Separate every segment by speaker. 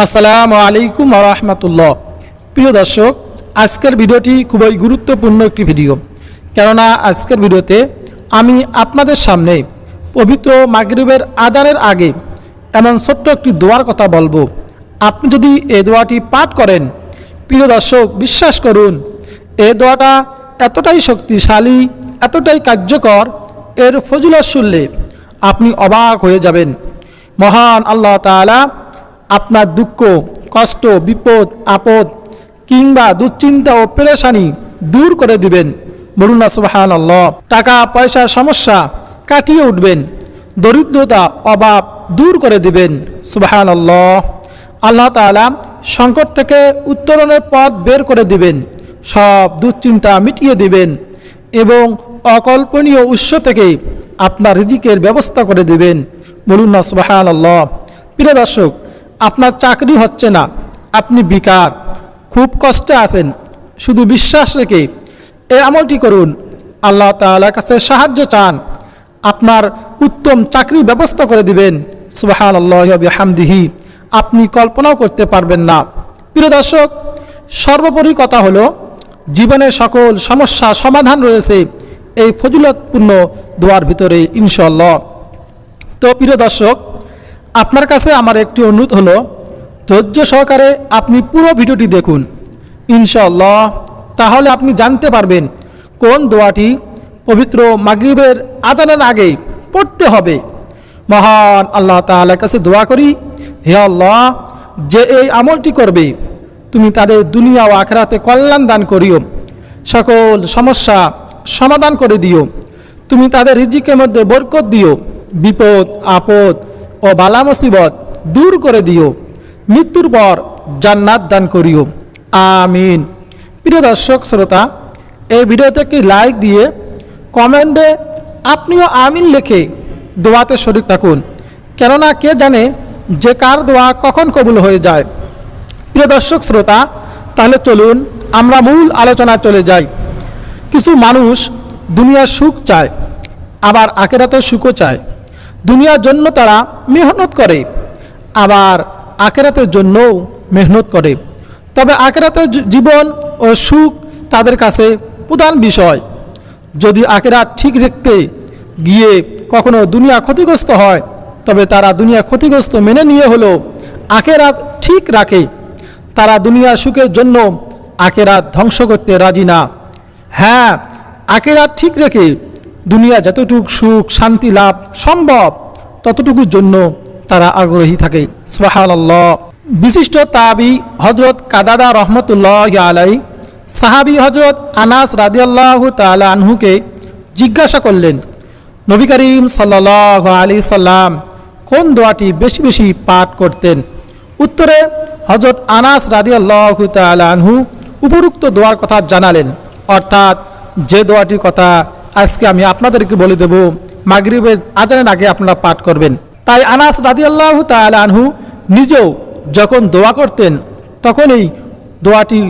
Speaker 1: আসসালামু আলাইকুম রহমতুল্লাহ। প্রিয় দর্শক, আজকের ভিডিওটি খুবই গুরুত্বপূর্ণ একটি ভিডিও। কেননা আজকের ভিডিওতে আমি আপনাদের সামনে পবিত্র মাগরিবের আদানের আগে এমন ছোট্ট একটি দোয়ার কথা বলব। আপনি যদি এই দোয়াটি পাঠ করেন, প্রিয় দর্শক, বিশ্বাস করুন এই দোয়াটা এতটাই শক্তিশালী, এতটাই কার্যকর, এর ফজিলত শুনলে আপনি অবাক হয়ে যাবেন। মহান আল্লাহ তাআলা আপনার দুঃখ, কষ্ট, বিপদ, আপদ কিংবা দুশ্চিন্তা ও পেরেশানি দূর করে দিবেন। বলুন না টাকা, পয়সার সমস্যা কাটিয়ে উঠবেন। দরিদ্রতা, অভাব দূর করে দিবেন। সুবাহান আল্লাহ আল্লাহ তাআলা সংকট থেকে উত্তরণের পথ বের করে দিবেন। সব দুশ্চিন্তা মিটিয়ে দিবেন এবং অকল্পনীয় উৎস থেকে আপনার রিজিকের ব্যবস্থা করে দেবেন। বলুন না সুবাহান আল্লাহ প্রিয় দর্শক আপনার চাকরি হচ্ছে না। আপনি বিকার। খুব কষ্টে আছেন। শুধু বিশ্বাস রেখে এই আমলটি করুন। আল্লাহ তাআলার কাছে সাহায্য চান। আপনার উত্তম চাকরির ব্যবস্থা করে দিবেন। সুবাহান আল্লাহ হামদিহি আপনি কল্পনাও করতে পারবেন না। প্রিয় দর্শক, সর্বোপরি কথা হলো জীবনের সকল সমস্যা সমাধান রয়েছে। এই ফজিলতপূর্ণ দোয়ার ভিতরে ইনশাল্লাহ তো প্রিয় দর্শক আপনার কাছে আমার একটি অনুরোধ হলো, ধৈর্য সহকারে আপনি পুরো ভিডিওটি দেখুন। ইনশাল্লাহ তাহলে আপনি জানতে পারবেন কোন দোয়াটি পবিত্র মাগিবের আজানের আগে পড়তে হবে। মহান আল্লাহ তাআলার কাছে দোয়া করি, হে আল্লাহ, যে এই আমলটি করবে, তুমি তাদের দুনিয়া ও আখরাতে কল্যাণ দান করিও। সকল সমস্যা সমাধান করে দিও। তুমি তাদের রিজিকের মধ্যে বরকত দিও। বিপদ, আপদ ও বালা মুসিবত দূর করে দিও। মৃত্যুর পর জান্নাত দান করিও। আমিন। প্রিয় দর্শক, শ্রোতা, এই ভিডিওতে একটি লাইক দিয়ে কমেন্টে আপনিও আমিন লেখে দোয়াতে শরিক থাকুন। কেননা কে জানে যে কার দোয়া কখন কবুল হয়ে যায়। প্রিয় দর্শক, শ্রোতা, তাহলে চলুন আমরা মূল আলোচনা চলে যাই। কিছু মানুষ দুনিয়ার সুখ চায়, আবার আখেরাতের সুখও চায়। দুনিয়ার জন্য তারা মেহনত করে, আবার আখেরাতের জন্যও মেহনত করে। তবে আখেরাতের জী- জীবন ও সুখ তাদের কাছে প্রধান বিষয়। যদি আখেরাত ঠিক রাখতে গিয়ে কখনো দুনিয়া ক্ষতিগ্রস্ত হয়, তবে তারা দুনিয়া ক্ষতিগ্রস্ত মেনে নিয়ে হলো আখেরাত ঠিক রাখে। তারা দুনিয়ার সুখের জন্য আখেরাত ধ্বংস করতে রাজি না। হ্যাঁ আখেরাত ঠিক রেখে দুনিয়া যতটুকু সুখ, শান্তি, লাভ সম্ভব, ততটুকুর জন্য তারা আগ্রহী থাকে। সুবহানাল্লাহ। বিশিষ্ট তাবি হজরত কাদাদা রহমতুল্লাহ আলাই সাহাবি হজরত আনাস রাদিয়াল্লাহ তাআলা আনহুকে জিজ্ঞাসা করলেন, নবী করিম সাল্লাহ আলী সাল্লাম কোন দোয়াটি বেশি বেশি পাঠ করতেন? উত্তরে হজরত আনাস রাদিয়াল্লাহ তাআলা আনহু উপরুক্ত দোয়ার কথা জানালেন, অর্থাৎ যে দোয়াটির কথা আজকে আমি আপনাদেরকে বলে দেব, মাগরিবের আজানের আগে আপনারা পাঠ করবেন। তাই আনাস রাদিয়াল্লাহু তাআলা আনহু নিজেও যখন দোয়া করতেন, তখনই দোয়াটি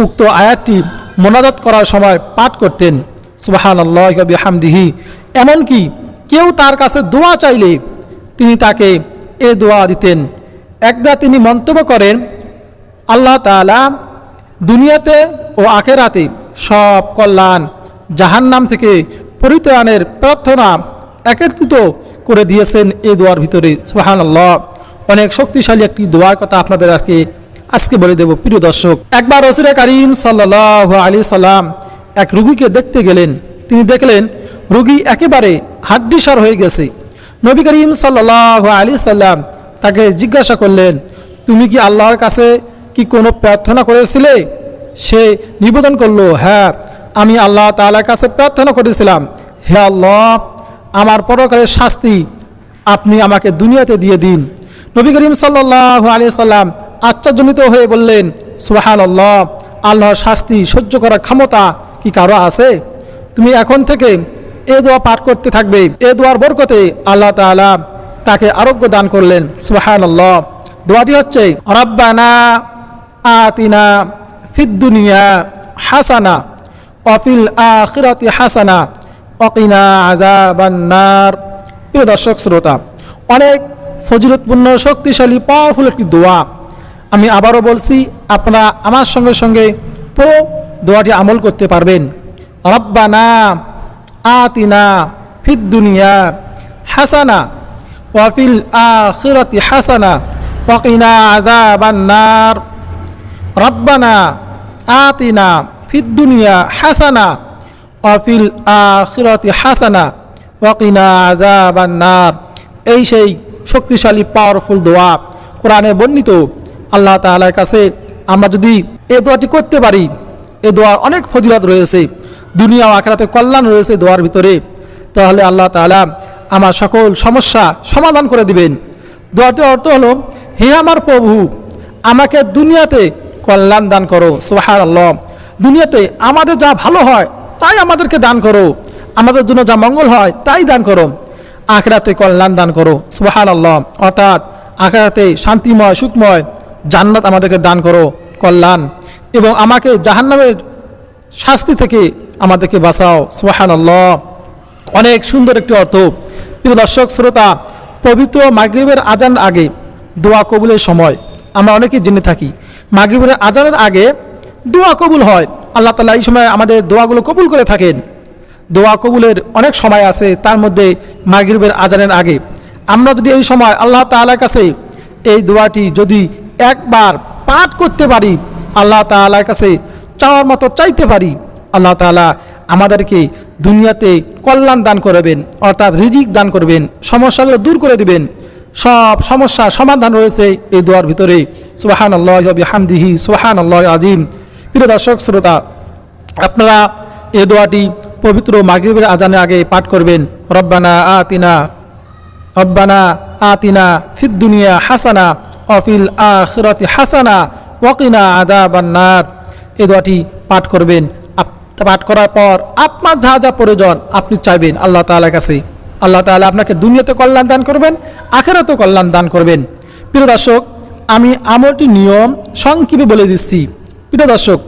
Speaker 1: উক্ত আয়াতটি মোনাজাত করার সময় পাঠ করতেন। সুবাহান আল্লাহ হামদিহি এমনকি কেউ তার কাছে দোয়া চাইলে তিনি তাকে এ দোয়া দিতেন। একদা তিনি মন্তব্য করেন, আল্লাহ তাআলা দুনিয়াতে ও আখেরাতে সব কল্যাণ জাহান্নাম থেকে পরিত্রাণের প্রার্থনা একত্রিত করে দিয়েছেন এই দোয়ার ভিতরে সুহান আল্লাহ অনেক শক্তিশালী একটি দোয়ার কথা আপনাদের আজকে আজকে বলে দেব, প্রিয় দর্শক। একবার রসুরে করিম সাল্লাহ আলী সাল্লাম এক রুগীকে দেখতে গেলেন। তিনি দেখলেন, রুগী একেবারে হাড্ডিসার হয়ে গেছে। নবী করিম সাল্লাহ আলী সাল্লাম তাকে জিজ্ঞাসা করলেন, তুমি কি আল্লাহর কাছে কি কোনো প্রার্থনা করেছিলে? সে নিবেদন করল হ্যাঁ। আমি আল্লাহ তাআলার কাছে প্রার্থনা করেছিলাম, হে আল্লাহ, আমার পরকালের শাস্তি আপনি আমাকে দুনিয়াতে দিয়ে দিন। নবী করিম সাল্লাহ আলী সাল্লাম আশ্চর্যজনিত হয়ে বললেন সুহান আল্লাহ আল্লাহর শাস্তি সহ্য করার ক্ষমতা কি কারও আছে? তুমি এখন থেকে এ দোয়া পাঠ করতে থাকবে, এ দোয়ার বরকতে আল্লাহ তাআলা তাকে আরোগ্য দান করলেন সুহান আল্লাহ দোয়াটি হচ্ছে, রব্বানা আতিনা ফিদ দুনিয়া হাসানা অফিল আখিরাতি হাসানা অকিনা আযাবান্নার প্রিয় দর্শক, শ্রোতা, অনেক ফজিলতপূর্ণ, শক্তিশালী পাওয়ারফুল একটি দোয়া। আমি আবারও বলছি, আপনারা আমার সঙ্গে সঙ্গে পুরো দোয়াটি আমল করতে পারবেন। রব্বানা আতিনা ফিদ দুনিয়া হাসানা ওয়াফিল আখিরাতি হাসানা ওয়াকিনা আযাবান নার। রব্বানা আতিনা ফিদ দুনিয়া হাসানা ওয়াফিল আখিরাতি হাসানা ওয়াকিনা এই সেই শক্তিশালী পাওয়ারফুল দোয়া কোরআনে বর্ণিত। আল্লাহ তাআলার কাছে আমরা যদি এ দোয়াটি করতে পারি, এ দোয়ার অনেক ফজিলত রয়েছে, দুনিয়া আখেরাতে কল্যাণ রয়েছে দোয়ার ভিতরে, তাহলে আল্লাহ তাআলা আমার সকল সমস্যা সমাধান করে দিবেন। দোয়াটির অর্থ হলো, হে আমার প্রভু, আমাকে দুনিয়াতে কল্যাণ দান করো সোহার আল্লাহ দুনিয়াতে আমাদের যা ভালো হয়, তাই আমাদেরকে দান করো। আমাদের জন্য যা মঙ্গল হয়, তাই দান করো। আখরাতে কল্যাণ দান করো। সুবাহান আল্লাহ অর্থাৎ আখরাতে শান্তিময়, সুখময় জান্নাত আমাদেরকে দান করো। কল্যাণ। এবং আমাকে জাহান্নামের শাস্তি থেকে আমাদেরকে বাঁচাও। সুবাহান আল্লাহ অনেক সুন্দর একটি অর্থ। প্রিয় দর্শক, শ্রোতা, পবিত্র মাগরিবের আজান আগে দোয়া কবুলের সময় আমরা অনেকেই জেনে থাকি, মাগরিবের আজানের আগে দোয়া কবুল হয়। আল্লাহ তালা এই সময় আমাদের দোয়াগুলো কবুল করে থাকেন। দোয়া কবুলের অনেক সময় আছে, তার মধ্যে মাগরিবের আজানের আগে। আমরা যদি এই সময় আল্লাহ তাআলার কাছে এই দোয়াটি যদি একবার পাঠ করতে পারি, আল্লাহ তাআলার কাছে চাওয়ার মতো চাইতে পারি, আল্লাহ তাআলা আমাদেরকে দুনিয়াতে কল্যাণ দান করবেন, অর্থাৎ রিজিক দান করবেন, সমস্যাগুলো দূর করে দিবেন। সব সমস্যা সমাধান রয়েছে এই দোয়ার ভিতরে। সুবাহান আল্লাহ হামদিহি সুবাহান আল্লাহ আজিম প্রিয় দর্শক, শ্রোতা, আপনারা এ দোয়াটি পবিত্র মাগরিবের আজানের আগে পাঠ করবেন। রব্বানা আতিনা রব্বানা আতিনা ফিদ দুনিয়া হাসানা অফিল আখিরাতি হাসানা ওয়াকিনা আদা বান্নার এ দোয়াটি পাঠ করবেন। পাঠ করার পর আপনার যা যা প্রয়োজন আপনি চাইবেন আল্লাহ তাআলার কাছে। আল্লাহ তাআলা আপনাকে দুনিয়াতে কল্যাণ দান করবেন, আখেরাতেও কল্যাণ দান করবেন। প্রিয় দর্শক, আমি আমলটি নিয়ম সংক্ষেপে বলে দিচ্ছি। প্রিয় দর্শক,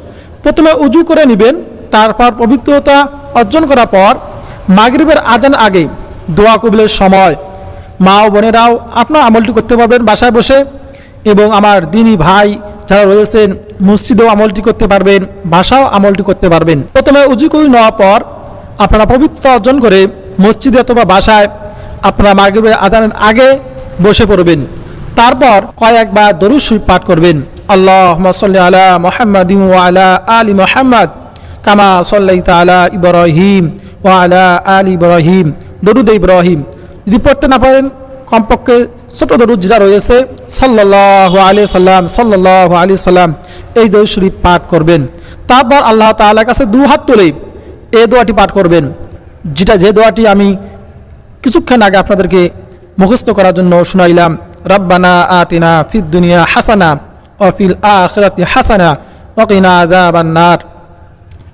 Speaker 1: প্রথমে উজু করে নেবেন, তারপর পবিত্রতা অর্জন করার পর মাগরিবের আজান আগে দোয়া কবিলের সময়। মা ও বোনেরাও আপনার আমলটি করতে পারবেন বাসায় বসে এবং আমার দিনী ভাই যারা রয়েছেন, মসজিদেও আমলটি করতে পারবেন, বাসাও আমলটি করতে পারবেন। প্রথমে উজু করে নেওয়ার পর আপনারা পবিত্রতা অর্জন করে মসজিদে অথবা বাসায় আপনারা মাগরিবের আজানের আগে বসে পড়বেন। তারপর কয়েকবার দরুদ শরীফ পাঠ করবেন। সাল্লি আলা মোহাম্মদ আলা আলী মোহাম্মদ কামা সাল্লাইতা আলা ইব্রাহিম ও আলা আলী ইব্রাহিম দরুদ ইব্রাহিম। যদি পড়তে না পারেন, কমপক্ষে ছোট দরুদ যেটা রয়েছে সাল্লাহ আলী সাল্লাম সাল্লাহ আলী সাল্লাম, এই দরুদ শরীফ পাঠ করবেন। তারপর আল্লাহ তাআলার কাছে দু হাত তুলে এই দোয়াটি পাঠ করবেন। যেটা যে দোয়াটি আমি কিছুক্ষণ আগে আপনাদেরকে মুখস্থ করার জন্য শোনাইলাম, রব্বানা আতিনা ফিদ দুনিয়া হাসানা অফিল আখিরাতি হাসানা ওকিনা আযাবান নার।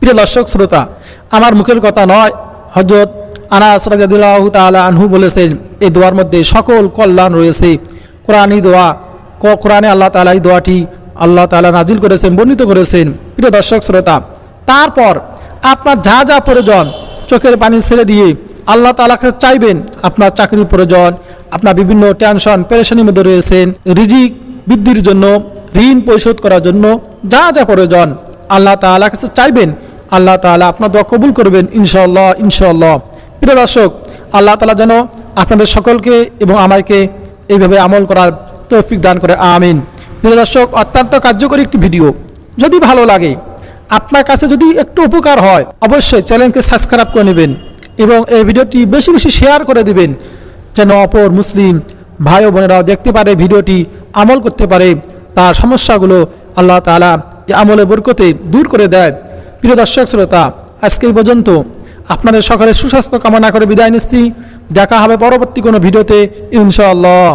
Speaker 1: প্রিয় দর্শক, শ্রোতা, আমার মুখের কথা নয় হজরত আনাস রাদিয়াল্লাহু তাআলা আনহু বলেছেন, এই দোয়ার মধ্যে সকল কল্যাণ রয়েছে। কোরআনী দোয়া, ক- কোরআনে আল্লাহ তাআলা এই দোয়াটি আল্লাহ তাআলা নাজিল করেছেন, বর্ণিত করেছেন। প্রিয় দর্শক, শ্রোতা, তারপর আপনার যা যা প্রয়োজন, চোখের পানি ছেড়ে দিয়ে আল্লাহ তাআলাকে চাইবেন, আপনার চাকরির প্রয়োজন, আপনার বিভিন্ন টেনশন, পেরেশানির মধ্যে রয়েছেন, রিজিক বৃদ্ধির জন্য ঋণ পরিশোধ করার জন্য যা যা প্রয়োজন, আল্লাহ তাআলার কাছে চাইবেন, আল্লাহ তাআলা আপনার দোয়া কবুল করবেন, ইনশাআল্লাহ ইনশাআল্লাহ। প্রিয় দর্শক, আল্লাহ তালা যেন আপনাদের সকলকে এবং আমাকে এইভাবে আমল করার তৌফিক দান করে, আমিন। প্রিয় দর্শক, অত্যন্ত কার্যকরী একটি ভিডিও। যদি ভালো লাগে, আপনার কাছে যদি একটু উপকার হয়, অবশ্যই চ্যানেলকে সাবস্ক্রাইব করে নেবেন এবং এই ভিডিওটি বেশি বেশি শেয়ার করে দিবেন, যেন অপর মুসলিম ভাই ও বোনেরাও দেখতে পারে, ভিডিওটি আমল করতে পারে। তার সমস্যাগুলো আল্লাহ তালা আমলে বরকতে দূর করে দেয়। প্রিয় দর্শক, শ্রোতা, আজকে এই পর্যন্ত আপনাদের সকালে সুস্বাস্থ্য কামনা করে বিদায় নিচ্ছি। দেখা হবে পরবর্তী কোনো ভিডিওতে, ইনশাআল্লাহ।